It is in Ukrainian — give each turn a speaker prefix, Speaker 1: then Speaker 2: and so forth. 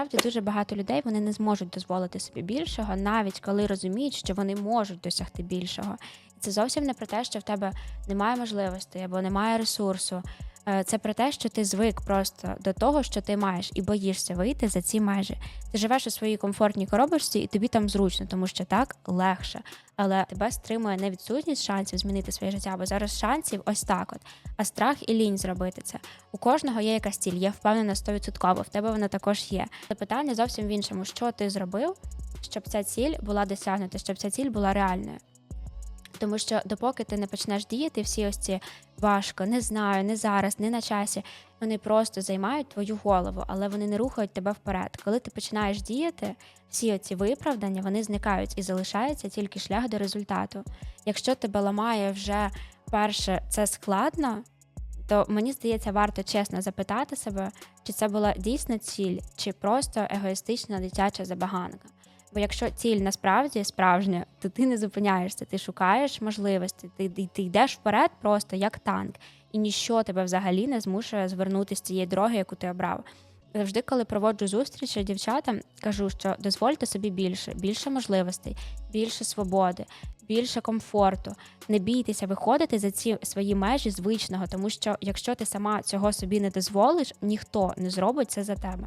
Speaker 1: Насправді дуже багато людей вони не зможуть дозволити собі більшого, навіть коли розуміють, що вони можуть досягти більшого. І це зовсім не про те, що в тебе немає можливостей або немає ресурсу. Е, Це про те, що ти звик просто до того, що ти маєш, і боїшся вийти за ці межі. Ти живеш у своїй комфортній коробочці, і тобі там зручно, тому що так легше. Але тебе стримує не відсутність шансів змінити своє життя, бо зараз шансів ось так от. А страх і лінь зробити це. У кожного є якась ціль, я впевнена 100%, в тебе вона також є. Це Питання зовсім в іншому, що ти зробив, щоб ця ціль була досягнута, щоб ця ціль була реальною. Тому що допоки ти не почнеш діяти, всі ось ці важко, не знаю, не зараз, не на часі. Вони просто займають твою голову, але вони не рухають тебе вперед. Коли ти починаєш діяти, всі ці виправдання вони зникають і залишається тільки шлях до результату. Якщо тебе ламає вже перше це складно, то мені здається, варто чесно запитати себе, чи це була дійсна ціль, чи просто егоїстична дитяча забаганка. Бо якщо ціль насправді справжня, то ти не зупиняєшся, ти шукаєш можливості, ти, ти, йдеш вперед просто як танк, і ніщо тебе взагалі не змушує звернути з цієї дороги, яку ти обрав. Завжди, коли проводжу зустрічі дівчатам, кажу, що дозвольте собі більше, більше можливостей, більше свободи, більше комфорту. Не бійтеся виходити за ці свої межі звичного, тому що якщо ти сама цього собі не дозволиш, ніхто не зробить це за тебе.